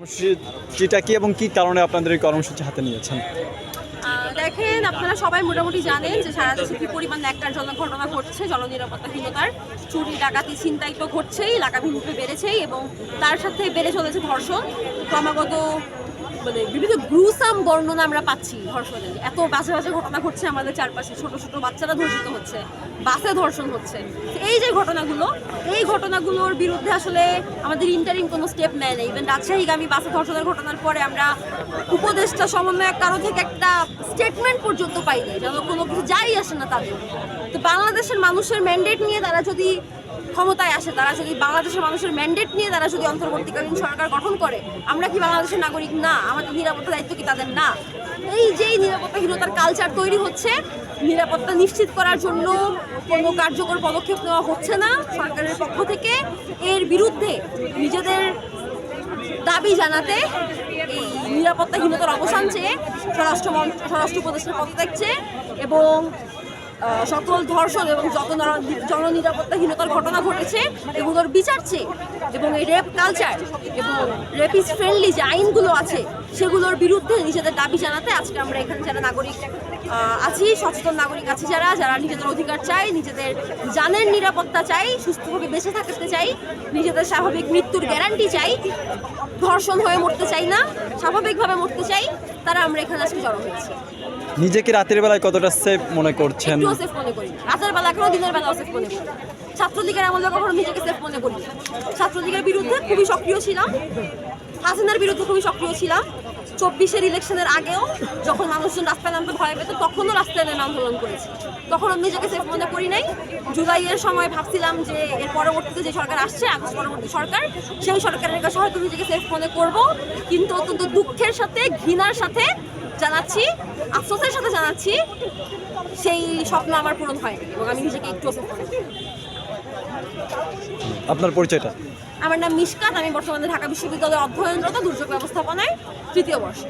কর্মসূচিটা কি এবং কি কারণে আপনাদের এই কর্মসূচি হাতে নিয়েছেন? দেখেন, আপনারা সবাই মোটামুটি জানেন যে সারা দেশে কি পরিমাণ একটা জন্য ঘটনা ঘটছে, জননিরাপত্তাহীনতার। চুরি, ডাকাতি চিন্তাই তো ঘটছেই, এলাকাভিমুখে বেড়েছেই এবং তার সাথে বেড়ে চলেছে ধর্ষণ। ক্রমাগত মানে বিভিন্ন গ্রুসাম বর্ণনা আমরা পাচ্ছি ধর্ষণের এত বাজে বাজে ঘটনা ঘটছে আমাদের চারপাশে। ছোট ছোট বাচ্চারা ধর্ষিত হচ্ছে, বাসে ধর্ষণ হচ্ছে। এই যে ঘটনাগুলো, এই ঘটনাগুলোর বিরুদ্ধে আসলে আমাদের ইন্টারিম কোনো স্টেপ নেয় না। ইভেন রাজশাহীগামী বাসে ধর্ষণের ঘটনার পরে আমরা উপদেষ্টা সমন্বয়ক কারও থেকে একটা স্টেটমেন্ট পর্যন্ত পাইনি যেন কোনো কিছু যাই আসে না তাদের। তো বাংলাদেশের মানুষের ম্যান্ডেট নিয়ে তারা যদি ক্ষমতায় আসে, তারা যদি বাংলাদেশের মানুষের ম্যান্ডেট নিয়ে তারা যদি অন্তর্বর্তীকালীন সরকার গঠন করে, আমরা কি বাংলাদেশের নাগরিক? না। আমাদের নিরাপত্তা দায়িত্ব কি তাদের? না। এই যেই নিরাপত্তাহীনতার কালচার তৈরি হচ্ছে, নিরাপত্তা নিশ্চিত করার জন্য কোনো কার্যকর পদক্ষেপ নেওয়া হচ্ছে না সরকারের পক্ষ থেকে। এর বিরুদ্ধে নিজেদের দাবি জানাতে এই নিরাপত্তাহীনতার অবসান চেয়ে স্বরাষ্ট্রমন্ত্র, স্বরাষ্ট্র উপদেষ্টার পদত্যাগ চেয়ে এবং সকল ধর্ষণ এবং জননিরাপত্তাহীনতার ঘটনা ঘটেছে এবং এগুলোর বিচার চেয়ে এবং এই রেপ কালচার এবং রেপিস ফ্রেন্ডলি যে আইনগুলো আছে, সেগুলোর বিরুদ্ধে নিজেদের দাবি জানাতে আজকে আমরা এখানে যারা নাগরিক আছি, সচেতন নাগরিক আছি যারা যারা নিজেদের অধিকার চাই, নিজেদের জানের নিরাপত্তা চাই, সুস্থভাবে বেঁচে থাকতে চাই, নিজেদের স্বাভাবিক মৃত্যুর গ্যারান্টি চাই, ধর্ষণ হয়ে মরতে চাই না, স্বাভাবিকভাবে মরতে চাই তারা আমরা এখানে আজকে জড়ো হয়েছি নিজেকে রাতের বেলায় কতটা সেফ মনে করছেন একটুও সেফ মনে করি না। রাতের বেলা এখনও দিনের বেলাও সেফ মনে করি না। ছাত্রলীগের আমলে কখনো নিজেকে সেফ মনে করি না। ছাত্রলীগের বিরুদ্ধে খুবই সক্রিয় ছিলাম হাসিনার বিরুদ্ধে খুবই সক্রিয় ছিলাম চব্বিশের ইলেকশনের আগেও যখন মানুষজন রাস্তায় নামতে ভয় পেত, তখনও রাস্তায় নেমে আন্দোলন করেছি। তখন আমি নিজেকে সেফ মনে করি নাই। জুলাইয়ের সময় ভাবছিলাম যে এর পরবর্তীতে যে সরকার আসছে, আগস্ট পরবর্তী সরকার, সেই সরকারের কাছে হয়তো নিজেকে সেফ মনে করব। কিন্তু অত্যন্ত দুঃখের সাথে, ঘৃণার সাথে জানাচ্ছি, আফসোসের সাথে জানাচ্ছি, সেই স্বপ্ন আমার পূরণ হয়নি এবং আমি নিজেকে একটু আপনার পরিচয়টা? আমার নাম মিশকাত আমি বর্তমানে ঢাকা বিশ্ববিদ্যালয়ে অধ্যয়নরত দুর্যোগ ব্যবস্থাপনায় তৃতীয় বর্ষে।